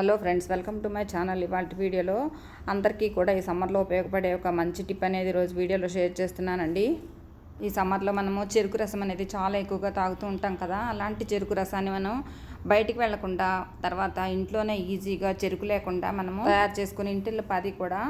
Hello friends welcome to my channel. ఇవాళ వీడియోలో అందరికీ కూడా ఈ సమ్మర్లో ఉపయోగపడే ఒక మంచి టిప్ అనేది రోజు వీడియోలో షేర్ చేస్తున్నానండి. ఈ సమ్మర్లో మనము చెరుకు రసం అనేది చాలా ఎక్కువగా తాగుతూ ఉంటాం కదా అలాంటి చెరుకు రసాన్ని మనం బయటికి వెళ్ళకుండా తర్వాత ఇంట్లోనే ఈజీగా చెరుకు లేకుండా మనము తయారు చేసుకుని ఇంటిలో పది కూడా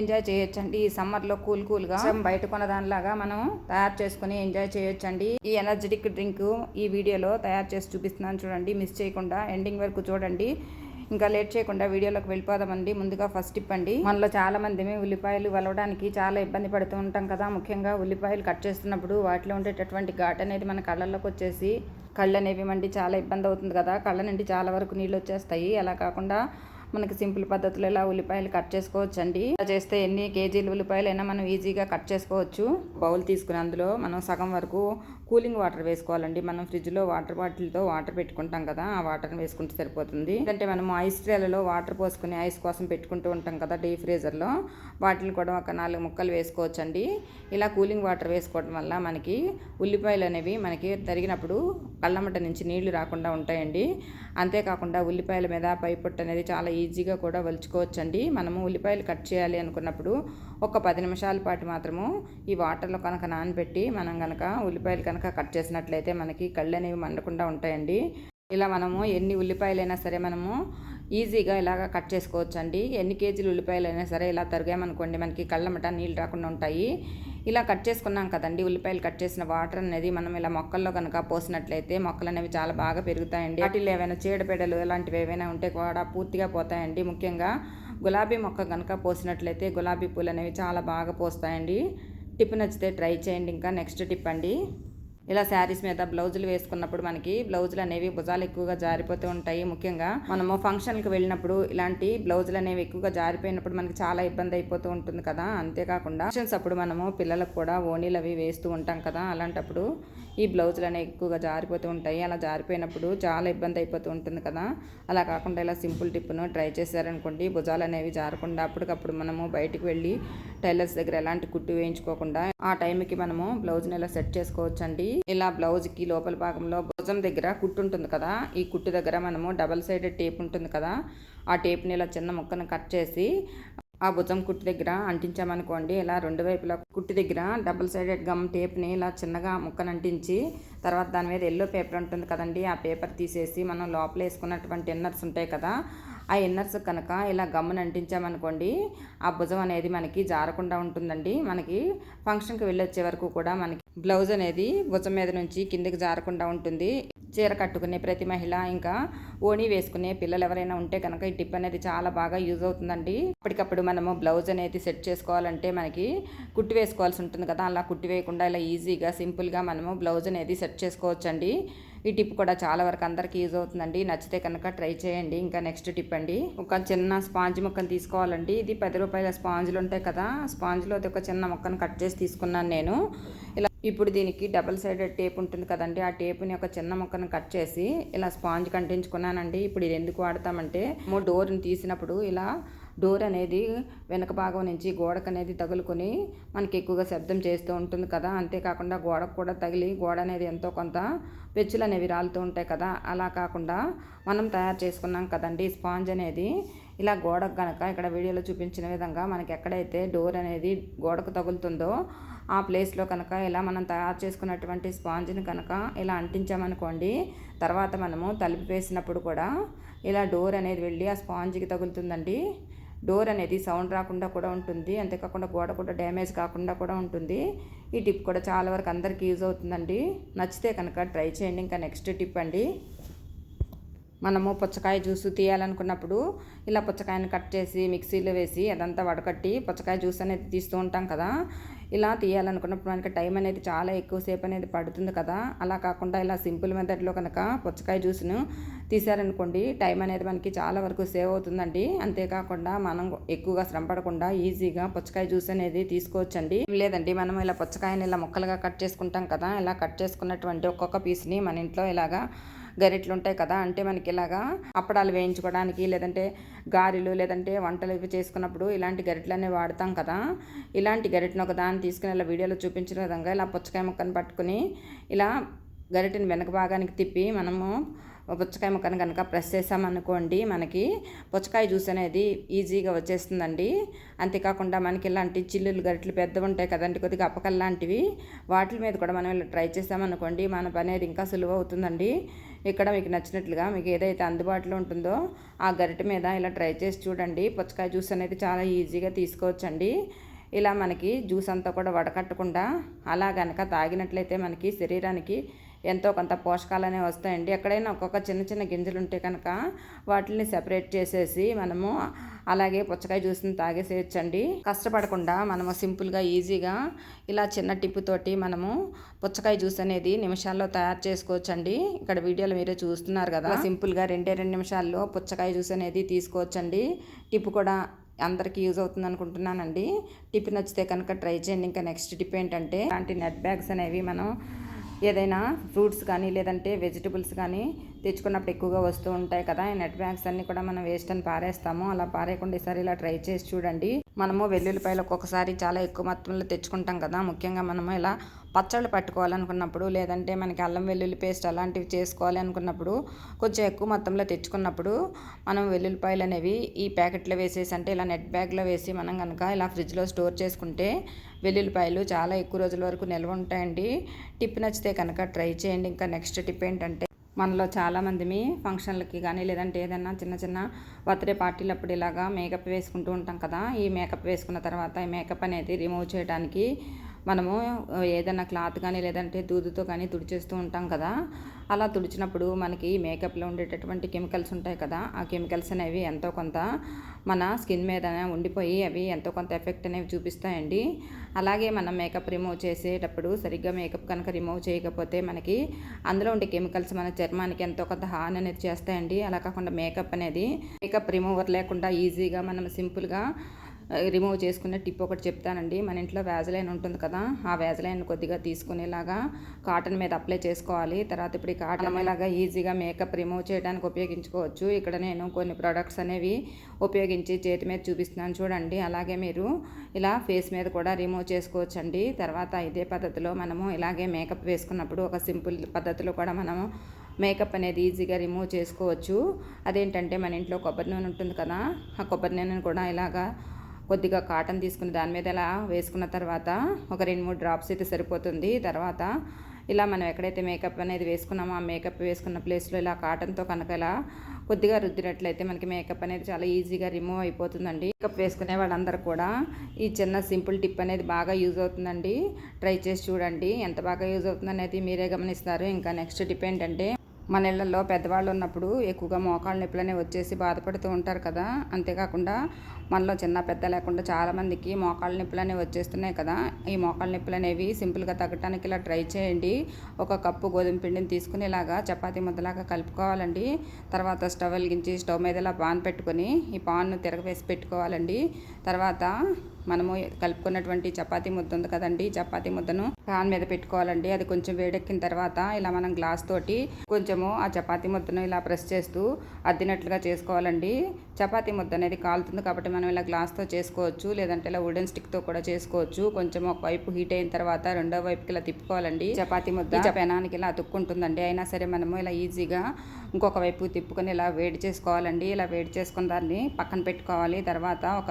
ఎంజాయ్ చేయొచ్చండి. ఈ సమ్మర్లో కూల్ కూల్గా బయట కొన్న దానిలాగా మనం తయారు చేసుకుని ఎంజాయ్ చేయొచ్చండి. ఈ ఎనర్జెటిక్ డ్రింక్ ఈ వీడియోలో తయారు చేసి చూపిస్తున్నాను చూడండి మిస్ చేయకుండా ఎండింగ్ వరకు చూడండి. ఇంకా లేట్ చేయకుండా వీడియోలోకి వెళ్ళిపోదామండి. ముందుగా ఫస్ట్ ఇప్పండి మనలో చాలా మంది ఉల్లిపాయలు వలవడానికి చాలా ఇబ్బంది పడుతూ ఉంటాం కదా. ముఖ్యంగా ఉల్లిపాయలు కట్ చేస్తున్నప్పుడు వాటిలో ఉండేటటువంటి ఘాట్ అనేది మన కళ్ళల్లోకి వచ్చేసి కళ్ళు అనేవి మండి చాలా ఇబ్బంది అవుతుంది కదా. కళ్ళ నుండి చాలా వరకు నీళ్ళు వచ్చేస్తాయి. అలా కాకుండా మనకి సింపుల్ పద్ధతిలో ఇలా ఉల్లిపాయలు కట్ చేసుకోవచ్చు అండి ఇలా చేస్తే ఎన్ని కేజీలు ఉల్లిపాయలు అయినా మనం ఈజీగా కట్ చేసుకోవచ్చు. బౌల్ తీసుకుని అందులో మనం సగం వరకు కూలింగ్ వాటర్ వేసుకోవాలండి. మనం ఫ్రిడ్జ్లో వాటర్ బాటిల్తో వాటర్ పెట్టుకుంటాం కదా ఆ వాటర్ని వేసుకుంటే సరిపోతుంది. ఎందుకంటే మనం ఐస్ ట్రేలలో వాటర్ పోసుకుని ఐస్ కోసం పెట్టుకుంటూ ఉంటాం కదా డీ ఫ్రీజర్లో. వాటిని కూడా ఒక నాలుగు ముక్కలు వేసుకోవచ్చండి. ఇలా కూలింగ్ వాటర్ వేసుకోవడం వల్ల మనకి ఉల్లిపాయలు అనేవి మనకి తరిగినప్పుడు కళ్ళమట నుంచి నీళ్ళు రాకుండా ఉంటాయండి. అంతేకాకుండా ఉల్లిపాయల మీద పైపొట్టు అనేది చాలా ఈజీగా కూడా వలుచుకోవచ్చండి. మనము ఉల్లిపాయలు కట్ చేయాలి అనుకున్నప్పుడు ఒక పది నిమిషాల పాటు మాత్రము ఈ వాటర్లో కనుక నానబెట్టి మనం కనుక ఉల్లిపాయలు కనుక కట్ చేసినట్లయితే మనకి కళ్ళు అనేవి మండకుండా ఉంటాయండి. ఇలా మనము ఎన్ని ఉల్లిపాయలైనా సరే మనము ఈజీగా ఇలాగ కట్ చేసుకోవచ్చు అండి ఎన్ని కేజీలు ఉల్లిపాయలు అయినా సరే ఇలా తరిగామనుకోండి మనకి కళ్ళమట నీళ్ళు రాకుండా ఉంటాయి. ఇలా కట్ చేసుకున్నాం కదండి ఉల్లిపాయలు కట్ చేసిన వాటర్ అనేది మనం ఇలా మొక్కల్లో కనుక పోసినట్లయితే మొక్కలు అనేవి చాలా బాగా పెరుగుతాయండి. వాటిలో ఏవైనా చీడపీడలు ఇలాంటివి ఏవైనా ఉంటే కూడా పూర్తిగా పోతాయండి. ముఖ్యంగా గులాబీ మొక్క కనుక పోసినట్లయితే గులాబీ పూలు అనేవి చాలా బాగా పోస్తాయండి. టిప్ నచ్చితే ట్రై చేయండి ఇంకా. నెక్స్ట్ టిప్ అండి. ఇలా శారీస్ మీద బ్లౌజులు వేసుకున్నప్పుడు మనకి బ్లౌజులు అనేవి భుజాలు ఎక్కువగా జారిపోతూ ఉంటాయి. ముఖ్యంగా మనము ఫంక్షన్కి వెళ్ళినప్పుడు ఇలాంటి బ్లౌజులు అనేవి ఎక్కువగా జారిపోయినప్పుడు మనకి చాలా ఇబ్బంది అయిపోతూ ఉంటుంది కదా. అంతేకాకుండా ఫంక్షన్స్ అప్పుడు మనము పిల్లలకు కూడా ఓనీలు అవి వేస్తూ ఉంటాం కదా. అలాంటప్పుడు ఈ బ్లౌజులు అనేవి ఎక్కువగా జారిపోతూ ఉంటాయి. అలా జారిపోయినప్పుడు చాలా ఇబ్బంది అయిపోతూ ఉంటుంది కదా. అలా కాకుండా ఇలా సింపుల్ టిప్ను ట్రై చేశారనుకోండి భుజాలు అనేవి జారకుండా అప్పటికప్పుడు మనము బయటికి వెళ్ళి టైలర్స్ దగ్గర ఎలాంటి కుట్టు వేయించుకోకుండా ఆ టైంకి మనము బ్లౌజ్ని ఇలా సెట్ చేసుకోవచ్చండి. ఇలా బ్లౌజ్కి లోపల భాగంలో భుజం దగ్గర కుట్టు ఉంటుంది కదా ఈ కుట్టు దగ్గర మనము డబల్ సైడెడ్ టేప్ ఉంటుంది కదా ఆ టేప్ని ఇలా చిన్న ముక్కను కట్ చేసి ఆ భుజం కుట్టు దగ్గర అంటించామనుకోండి ఇలా రెండు వైపులా కుట్టు దగ్గర డబుల్ సైడెడ్ గమ్ టేప్ని ఇలా చిన్నగా ముక్కను అంటించి తర్వాత దాని మీద ఎల్లో పేపర్ ఉంటుంది కదండి ఆ పేపర్ తీసేసి మనం లోపల వేసుకున్నటువంటి ఇన్నర్స్ ఉంటాయి కదా ఆ ఇన్నర్స్ కనుక ఇలా గమ్మున అంటించామనుకోండి ఆ భుజం అనేది మనకి జారకుండా ఉంటుందండి. మనకి ఫంక్షన్కి వెళ్ళొచ్చే వరకు కూడా మనకి బ్లౌజ్ అనేది భుజం మీద నుంచి కిందకి జారకుండా ఉంటుంది. చీర కట్టుకునే ప్రతి మహిళ ఇంకా ఓణి వేసుకునే పిల్లలు ఎవరైనా ఉంటే కనుక ఈ టిప్ అనేది చాలా బాగా యూజ్ అవుతుందండి. అప్పటికప్పుడు మనము బ్లౌజ్ అనేది సెట్ చేసుకోవాలంటే మనకి కుట్టి వేసుకోవాల్సి ఉంటుంది కదా. అలా కుట్టి వేయకుండా ఇలా ఈజీగా సింపుల్గా మనము బ్లౌజ్ అనేది సెట్ చేసుకోవచ్చండి. ఈ టిప్ కూడా చాలా వరకు అందరికీ యూజ్ అవుతుందండి. నచ్చితే కనుక ట్రై చేయండి. ఇంకా నెక్స్ట్ టిప్ అండి. ఒక చిన్న స్పాంజ్ ముక్కను తీసుకోవాలండి. ఇది పది రూపాయల స్పాంజ్లు ఉంటాయి కదా స్పాంజ్లో ఒక చిన్న ముక్కను కట్ చేసి తీసుకున్నాను నేను. ఇలా ఇప్పుడు దీనికి డబల్ సైడెడ్ టేప్ ఉంటుంది కదండి ఆ టేప్ని ఒక చిన్న ముక్కను కట్ చేసి ఇలా స్పాంజ్ కంటించుకున్నానండి. ఇప్పుడు ఇది ఎందుకు వాడతామంటే డోర్ని తీసినప్పుడు ఇలా డోర్ అనేది వెనక భాగం నుంచి గోడకు అనేది తగులుకొని మనకి ఎక్కువగా శబ్దం చేస్తూ ఉంటుంది కదా. అంతేకాకుండా గోడకు కూడా తగిలి గోడ అనేది ఎంతో కొంత పెచ్చులు అనేవి రాలుతూ ఉంటాయి కదా. అలా కాకుండా మనం తయారు చేసుకున్నాం కదండి స్పాంజ్ అనేది. ఇలా గోడకు కనుక ఇక్కడ వీడియోలో చూపించిన విధంగా మనకి ఎక్కడైతే డోర్ అనేది గోడకు తగులుతుందో ఆ ప్లేస్లో కనుక ఇలా మనం తయారు చేసుకున్నటువంటి స్పాంజ్ని కనుక ఇలా అంటించామనుకోండి తర్వాత మనము తలుపు వేసినప్పుడు కూడా ఇలా డోర్ అనేది వెళ్ళి ఆ స్పాంజ్కి తగులుతుందండి. డోర్ అనేది సౌండ్ రాకుండా కూడా ఉంటుంది. అంతేకాకుండా గోడ కూడా డ్యామేజ్ కాకుండా కూడా ఉంటుంది. ఈ టిప్ కూడా చాలా వరకు అందరికీ యూజ్ అవుతుందండి. నచ్చితే కనుక ట్రై చేయండి. ఇంకా నెక్స్ట్ టిప్ అండి. మనము పుచ్చకాయ జ్యూస్ తీయాలనుకున్నప్పుడు ఇలా పుచ్చకాయని కట్ చేసి మిక్సీలో వేసి అదంతా వడకట్టి పుచ్చకాయ జ్యూస్ అనేది తీస్తూ ఉంటాం కదా. ఇలా తీయాలనుకున్నప్పుడు మనకి టైం అనేది చాలా ఎక్కువసేపు అనేది పడుతుంది కదా. అలా కాకుండా ఇలా సింపుల్ మెథడ్లో కనుక పుచ్చకాయ జ్యూస్ను తీసారనుకోండి టైం అనేది మనకి చాలా వరకు సేవ్ అవుతుందండి. అంతేకాకుండా మనం ఎక్కువగా శ్రమ పడకుండా ఈజీగా పుచ్చకాయ జ్యూస్ అనేది తీసుకోవచ్చండి. లేదండి మనం ఇలా పుచ్చకాయని ఇలా ముక్కలుగా కట్ చేసుకుంటాం కదా. ఇలా కట్ చేసుకున్నటువంటి ఒక్కొక్క పీస్ని మన ఇంట్లో ఇలాగా గరిట్లు ఉంటాయి కదా అంటే మనకి ఇలాగా అప్పడాలు వేయించుకోవడానికి లేదంటే గారెలు లేదంటే వంటలు ఇవి చేసుకున్నప్పుడు ఇలాంటి గరిటలనే వాడతాం కదా. ఇలాంటి గరిటను ఒక దాన్ని తీసుకుని ఇలా వీడియోలో చూపించిన విధంగా ఇలా పుచ్చకాయ ముక్కను పట్టుకుని ఇలా గరిటెని వెనక భాగానికి తిప్పి మనము పుచ్చకాయ ముక్కను కనుక ప్రెస్ చేసామనుకోండి మనకి పుచ్చకాయ జ్యూస్ అనేది ఈజీగా వచ్చేస్తుందండి. అంతేకాకుండా మనకి ఇలాంటి చిల్లులు గరిటలు పెద్దవి ఉంటాయి కదండి కొద్దిగా అప్పకల్ లాంటివి వాటి మీద కూడా మనం ఇలా ట్రై చేసామనుకోండి మన పని అనేది ఇంకా సులువు అవుతుందండి. ఇక్కడ మీకు నచ్చినట్లుగా మీకు ఏదైతే అందుబాటులో ఉంటుందో ఆ గరిటె మీద ఇలా ట్రై చేసి చూడండి. పుచ్చకాయ జ్యూస్ అనేది చాలా ఈజీగా తీసుకోవచ్చండి. ఇలా మనకి జ్యూస్ అంతా కూడా వడకట్టకుండా అలా కనుక తాగినట్లయితే మనకి శరీరానికి ఎంతో కొంత పోషకాలు అనేవి వస్తాయండి. ఎక్కడైనా ఒక్కొక్క చిన్న చిన్న గింజలు ఉంటే కనుక వాటిని సెపరేట్ చేసేసి మనము అలాగే పుచ్చకాయ జ్యూస్ని తాగేసేయచ్చండి. కష్టపడకుండా మనము సింపుల్గా ఈజీగా ఇలా చిన్న టిప్పుతోటి మనము పుచ్చకాయ జ్యూస్ అనేది నిమిషాల్లో తయారు చేసుకోవచ్చండి. ఇక్కడ వీడియోలో మీరే చూస్తున్నారు కదా. సింపుల్గా రెండే రెండు నిమిషాల్లో పుచ్చకాయ జ్యూస్ అనేది తీసుకోవచ్చండి. టిప్పు కూడా అందరికీ యూజ్ అవుతుంది అనుకుంటున్నానండి టిప్ నచ్చితే కనుక ట్రై చేయండి. ఇంకా నెక్స్ట్ టిప్ ఏంటంటే అలాంటి నెట్ బ్యాగ్స్ అనేవి మనం ఏదైనా ఫ్రూట్స్ కానీ లేదంటే వెజిటబుల్స్ కానీ తెచ్చుకున్నప్పుడు ఎక్కువగా వస్తూ ఉంటాయి కదా ఈ నెట్ బ్యాగ్స్ అన్నీ కూడా మనం వేస్ట్ అని పారేస్తాము. అలా పారేయకుండా ఈసారి ఇలా ట్రై చేసి చూడండి. మనము వెల్లుల్లిపాయలు ఒక్కొక్కసారి చాలా ఎక్కువ మొత్తంలో తెచ్చుకుంటాం కదా ముఖ్యంగా మనము ఇలా పచ్చళ్ళు పట్టుకోవాలనుకున్నప్పుడు లేదంటే మనకి అల్లం వెల్లుల్లి పేస్ట్ అలాంటివి చేసుకోవాలి అనుకున్నప్పుడు కొంచెం ఎక్కువ మొత్తంలో తెచ్చుకున్నప్పుడు మనం వెల్లుల్లిపాయలు అనేవి ఈ ప్యాకెట్లో వేసేసి అంటే ఇలా నెట్ బ్యాగ్లో వేసి మనం కనుక ఇలా ఫ్రిడ్జ్లో స్టోర్ చేసుకుంటే వెల్లుల్లిపాయలు చాలా ఎక్కువ రోజుల వరకు నిల్వ ఉంటాయండి. టిప్ నచ్చితే కనుక ట్రై చేయండి. ఇంకా నెక్స్ట్ టిప్ ఏంటంటే మనలో చాలామంది ఫంక్షన్లకి కానీ లేదంటే ఏదైనా చిన్న చిన్న బర్త్డే పార్టీలప్పుడు ఇలాగా మేకప్ వేసుకుంటూ ఉంటాం కదా. ఈ మేకప్ వేసుకున్న తర్వాత ఈ మేకప్ అనేది రిమూవ్ చేయడానికి మనము ఏదైనా క్లాత్ కానీ లేదంటే దూదుతో కానీ తుడిచేస్తూ ఉంటాం కదా. అలా తుడిచినప్పుడు మనకి మేకప్లో ఉండేటటువంటి కెమికల్స్ ఉంటాయి కదా. ఆ కెమికల్స్ అనేవి ఎంతో కొంత మన స్కిన్ మీద ఉండిపోయి అవి ఎంతో కొంత ఎఫెక్ట్ అనేవి చూపిస్తాయండి. అలాగే మనం మేకప్ రిమూవ్ చేసేటప్పుడు సరిగ్గా మేకప్ కనుక రిమూవ్ చేయకపోతే మనకి అందులో ఉండే కెమికల్స్ మన చర్మానికి ఎంతో కొంత హాని అనేది చేస్తాయండి. అలా కాకుండా మేకప్ అనేది మేకప్ రిమూవర్ లేకుండా ఈజీగా మనం సింపుల్గా రిమూవ్ చేసుకునే టిప్ ఒకటి చెప్తానండి. మన ఇంట్లో వ్యాజలైన్ ఉంటుంది కదా ఆ వ్యాజలైన్ కొద్దిగా తీసుకునేలాగా కాటన్ మీద అప్లై చేసుకోవాలి. తర్వాత ఇప్పుడు ఈ కాటన్ ఇలాగా ఈజీగా మేకప్ రిమూవ్ చేయడానికి ఉపయోగించుకోవచ్చు. ఇక్కడ నేను కొన్ని ప్రొడక్ట్స్ అనేవి ఉపయోగించి చేతి మీద చూపిస్తున్నాను చూడండి. అలాగే మీరు ఇలా ఫేస్ మీద కూడా రిమూవ్ చేసుకోవచ్చు అండి తర్వాత ఇదే పద్ధతిలో మనము ఇలాగే మేకప్ వేసుకున్నప్పుడు ఒక సింపుల్ పద్ధతిలో కూడా మనము మేకప్ అనేది ఈజీగా రిమూవ్ చేసుకోవచ్చు. అదేంటంటే మన ఇంట్లో కొబ్బరి నూనె ఉంటుంది కదా ఆ కొబ్బరి నూనెను కూడా ఇలాగా కొద్దిగా కాటన్ తీసుకుని దాని మీద ఇలా వేసుకున్న తర్వాత ఒక రెండు మూడు డ్రాప్స్ అయితే సరిపోతుంది. తర్వాత ఇలా మనం ఎక్కడైతే మేకప్ అనేది వేసుకున్నామో ఆ మేకప్ వేసుకున్న ప్లేస్లో ఇలా కాటన్తో కనుక ఇలా కొద్దిగా రుద్దినట్లయితే మనకి మేకప్ అనేది చాలా ఈజీగా రిమూవ్ అయిపోతుందండి. మేకప్ వేసుకునే వాళ్ళందరూ కూడా ఈ చిన్న సింపుల్ టిప్ అనేది బాగా యూజ్ అవుతుందండి. ట్రై చేసి చూడండి. ఎంత బాగా యూజ్ అవుతుంది అనేది మీరే గమనిస్తారు. ఇంకా నెక్స్ట్ టిప్ ఏంటంటే మన ఇళ్ళలో పెద్దవాళ్ళు ఉన్నప్పుడు ఎక్కువగా మోకాళ్ళ నొప్పులనే వచ్చేసి బాధపడుతూ ఉంటారు కదా. అంతేకాకుండా మనలో చిన్న పెద్ద లేకుండా చాలామందికి మోకాళ్ళ నొప్పులు అనేవి వచ్చేస్తున్నాయి కదా. ఈ మోకాళ్ళ నొప్పులు అనేవి సింపుల్గా తగ్గటానికి ఇలా ట్రై చేయండి. ఒక కప్పు గోధుమ పిండిని తీసుకుని ఇలాగా ముద్దలాగా కలుపుకోవాలండి. తర్వాత స్టవ్ వెలిగించి స్టవ్ మీద ఇలా పాన్ పెట్టుకొని ఈ పాన్ను తిరగవేసి పెట్టుకోవాలండి. తర్వాత మనము కలుపుకున్నటువంటి చపాతీ ముద్ద ఉంది కదండి చపాతీ ముద్దను పాన్ మీద పెట్టుకోవాలండి. అది కొంచెం వేడెక్కిన తర్వాత ఇలా మనం గ్లాస్ తోటి కొంచెము ఆ చపాతీ ముద్దను ఇలా ప్రెస్ చేస్తూ అద్దినట్లుగా చేసుకోవాలండి. చపాతీ ముద్ద అనేది కాలుతుంది కాబట్టి మనం ఇలా గ్లాస్తో చేసుకోవచ్చు లేదంటే ఇలా వుడెన్ స్టిక్తో కూడా చేసుకోవచ్చు. కొంచెం ఒక వైపు హీట్ అయిన తర్వాత రెండో వైపుకి ఇలా తిప్పుకోవాలండి. చపాతీ ముద్ద పెనానికి ఇలా అతుక్కుంటుందండి. అయినా సరే మనము ఇలా ఈజీగా ఇంకొక వైపు తిప్పుకొని ఇలా వేడి చేసుకోవాలండి. ఇలా వేడి చేసుకున్న దాన్ని పక్కన పెట్టుకోవాలి. తర్వాత ఒక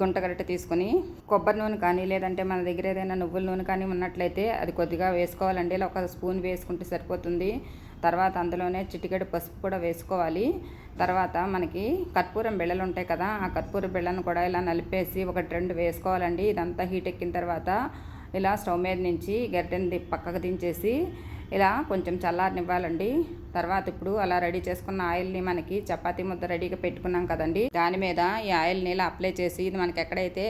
గుంట గరిటె తీసుకొని కొబ్బరి నూనె కానీ లేదంటే మన దగ్గర ఏదైనా నువ్వుల నూనె కానీ ఉన్నట్లయితే అది కొద్దిగా వేసుకోవాలండి. ఇలా ఒక స్పూన్ వేసుకుంటే సరిపోతుంది. తర్వాత అందులోనే చిటికెడు పసుపు కూడా వేసుకోవాలి. తర్వాత మనకి కర్పూరం బిళ్ళలు ఉంటాయి కదా ఆ కర్పూర బిళ్ళను కూడా ఇలా నలిపేసి ఒక రెండు వేసుకోవాలండి. ఇదంతా హీట్ ఎక్కిన తర్వాత ఇలా స్టవ్ మీద నుంచి గరిటెని పక్కకు దించేసి ఇలా కొంచెం చల్లారనివ్వాలండి. తర్వాత ఇప్పుడు అలా రెడీ చేసుకున్న ఆయిల్ని మనకి చపాతీ ముద్ద రెడీగా పెట్టుకున్నాం కదండి. దాని మీద ఈ ఆయిల్ని ఇలా అప్లై చేసి ఇది మనకి ఎక్కడైతే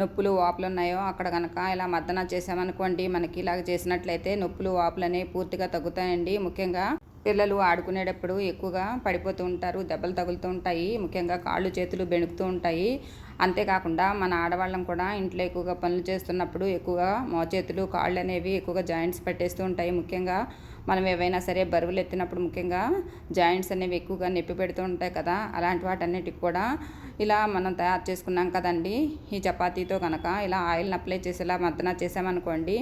నొప్పులు వాపులు ఉన్నాయో అక్కడ కనుక ఇలా మద్దన చేసామనుకోండి మనకి ఇలాగ చేసినట్లయితే నొప్పులు వాపులు అనేవి పూర్తిగా తగ్గుతాయండి. ముఖ్యంగా పిల్లలు ఆడుకునేటప్పుడు ఎక్కువగా పడిపోతూ ఉంటారు దెబ్బలు తగులుతూ ఉంటాయి ముఖ్యంగా కాళ్ళు చేతులు బెణుకుతూ ఉంటాయి. అంతేకాకుండా మన ఆడవాళ్ళం కూడా ఇంట్లో ఎక్కువగా పనులు చేస్తున్నప్పుడు ఎక్కువగా మోచేతులు కాళ్ళు అనేవి ఎక్కువగా జాయింట్స్ పెట్టేస్తూ ఉంటాయి. ముఖ్యంగా మనం ఏవైనా సరే బరువులు ఎత్తినప్పుడు ముఖ్యంగా జాయింట్స్ అనేవి ఎక్కువగా నొప్పి పెడుతూ ఉంటాయి కదా అలాంటి వాటన్నిటికి కూడా ఇలా మనం తయారు చేసుకున్నాం కదండి. ఈ చపాతీతో కనుక ఇలా ఆయిల్ని అప్లై చేసి ఇలా మద్దన చేసామనుకోండి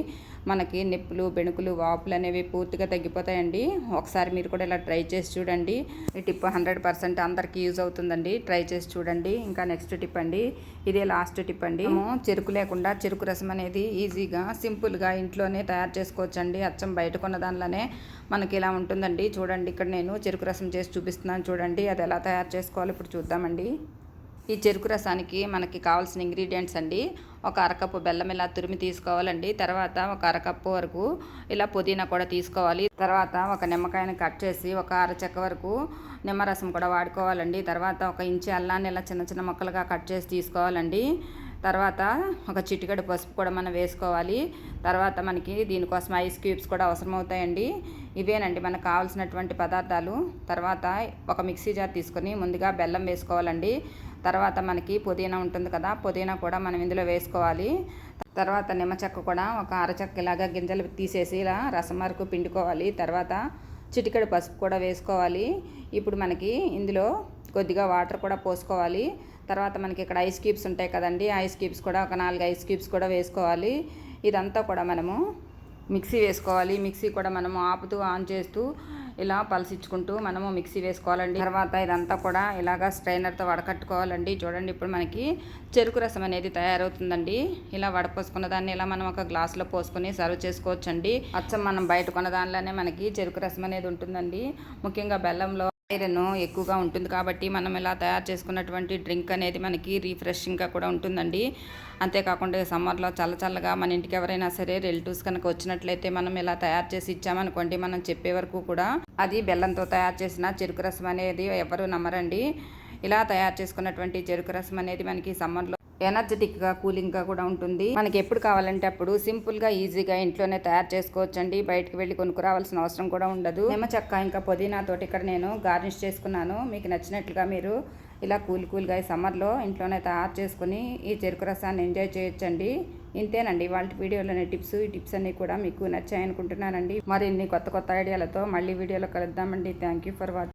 మనకి నొప్పులు బెణుకులు వాపులు అనేవి పూర్తిగా తగ్గిపోతాయండి. ఒకసారి మీరు కూడా ఇలా ట్రై చేసి చూడండి. ఈ టిప్ హండ్రెడ్ పర్సెంట్ అందరికీ యూజ్ అవుతుందండి. ట్రై చేసి చూడండి. ఇంకా నెక్స్ట్ టిప్ అండి. ఇదే లాస్ట్ టిప్ అండి. చెరుకు లేకుండా చెరుకు రసం అనేది ఈజీగా సింపుల్గా ఇంట్లోనే తయారు చేసుకోవచ్చండి. అచ్చం బయట కొన్న దానిలోనే మనకి ఇలా ఉంటుందండి? చూడండి ఇక్కడ నేను చెరుకు రసం చేసి చూపిస్తున్నాను చూడండి అది ఎలా తయారు చేసుకోవాలి? ఇప్పుడు చూద్దామండి. ఈ చెరుకు రసానికి మనకి కావాల్సిన ఇంగ్రీడియంట్స్ అండి. ఒక అరకప్పు బెల్లం ఇలా తురిమి తీసుకోవాలండి. తర్వాత ఒక అరకప్పు వరకు ఇలా పుదీనా కూడా తీసుకోవాలి. తర్వాత ఒక నిమ్మకాయని కట్ చేసి ఒక అరచెక్క వరకు నిమ్మరసం కూడా వాడుకోవాలండి. తర్వాత ఒక ఇంచి అల్లాన్ని ఇలా చిన్న చిన్న ముక్కలుగా కట్ చేసి తీసుకోవాలండి. తర్వాత ఒక చిటికడ పసుపు కూడా మనం వేసుకోవాలి. తర్వాత మనకి దీనికోసం ఐస్ క్యూబ్స్ కూడా అవసరం అవుతాయండి ఇవేనండి మనకు కావాల్సినటువంటి పదార్థాలు. తర్వాత ఒక మిక్సీ జార్ తీసుకొని ముందుగా బెల్లం వేసుకోవాలండి. తర్వాత మనకి పుదీనా ఉంటుంది కదా పుదీనా కూడా మనం ఇందులో వేసుకోవాలి. తర్వాత నిమ్మచెక్క కూడా ఒక అరచెక్క ఇలాగా గింజలు తీసేసి ఇలా రసం వరకు పిండుకోవాలి. తర్వాత చిటికెడు పసుపు కూడా వేసుకోవాలి. ఇప్పుడు మనకి ఇందులో కొద్దిగా వాటర్ కూడా పోసుకోవాలి. తర్వాత మనకి ఇక్కడ ఐస్ క్యూబ్స్ ఉంటాయి కదండి ఐస్ క్యూబ్స్ కూడా ఒక నాలుగు ఐస్ క్యూబ్స్ కూడా వేసుకోవాలి. ఇదంతా కూడా మనము మిక్సీ వేసుకోవాలి. మిక్సీ కూడా మనము ఆపుతూ ఆన్ చేస్తూ ఇలా పలసించుకుంటూ మనము మిక్సీ వేసుకోవాలండి. తర్వాత ఇదంతా కూడా ఇలాగా స్ట్రైనర్తో వడకట్టుకోవాలండి. చూడండి ఇప్పుడు మనకి చెరుకు రసం అనేది తయారవుతుందండి. ఇలా వడపోసుకున్న దాన్ని ఇలా మనం ఒక గ్లాస్లో పోసుకొని సర్వ్ చేసుకోవచ్చండి. అచ్చం మనం బయట కొన్న దానిలోనే మనకి చెరుకు రసం అనేది ఉంటుందండి. ముఖ్యంగా బెల్లంలో ఐరన్ ఎక్కువగా ఉంటుంది కాబట్టి మనం ఇలా తయారు చేసుకున్నటువంటి డ్రింక్ అనేది మనకి రీఫ్రెషింగ్గా కూడా ఉంటుందండి. అంతేకాకుండా సమ్మర్లో చల్ల చల్లగా మన ఇంటికి ఎవరైనా సరే రిలేటివ్స్ కనుక వచ్చినట్లయితే మనం ఇలా తయారు చేసి ఇచ్చామనుకోండి మనం చెప్పే వరకు కూడా అది బెల్లంతో తయారు చేసిన చెరుకు రసం అనేది ఎవరు నమ్మరండి. ఇలా తయారు చేసుకున్నటువంటి చెరుకు రసం అనేది మనకి సమ్మర్లో ఎనర్జెటిక్గా కూలింగ్గా కూడా ఉంటుంది. మనకి ఎప్పుడు కావాలంటే అప్పుడు సింపుల్గా ఈజీగా ఇంట్లోనే తయారు చేసుకోవచ్చండి. బయటకు వెళ్ళి కొనుక్కురావాల్సిన అవసరం కూడా ఉండదు. నిమ్మచెక్క ఇంకా పుదీనా తోటి ఇక్కడ నేను గార్నిష్ చేసుకున్నాను. మీకు నచ్చినట్లుగా మీరు ఇలా కూల్ కూల్గా ఈ సమ్మర్లో ఇంట్లోనే తయారు చేసుకుని ఈ చెరుకు రసాన్ని ఎంజాయ్ చేయొచ్చండి. ఇంతేనండి. వాళ్ళ వీడియోలోని టిప్స్ ఈ టిప్స్ అన్నీ కూడా మీకు నచ్చాయనుకుంటున్నానండి. మరిన్ని కొత్త కొత్త ఐడియాలతో మళ్ళీ వీడియోలో కలుద్దామండి. Thank you for watching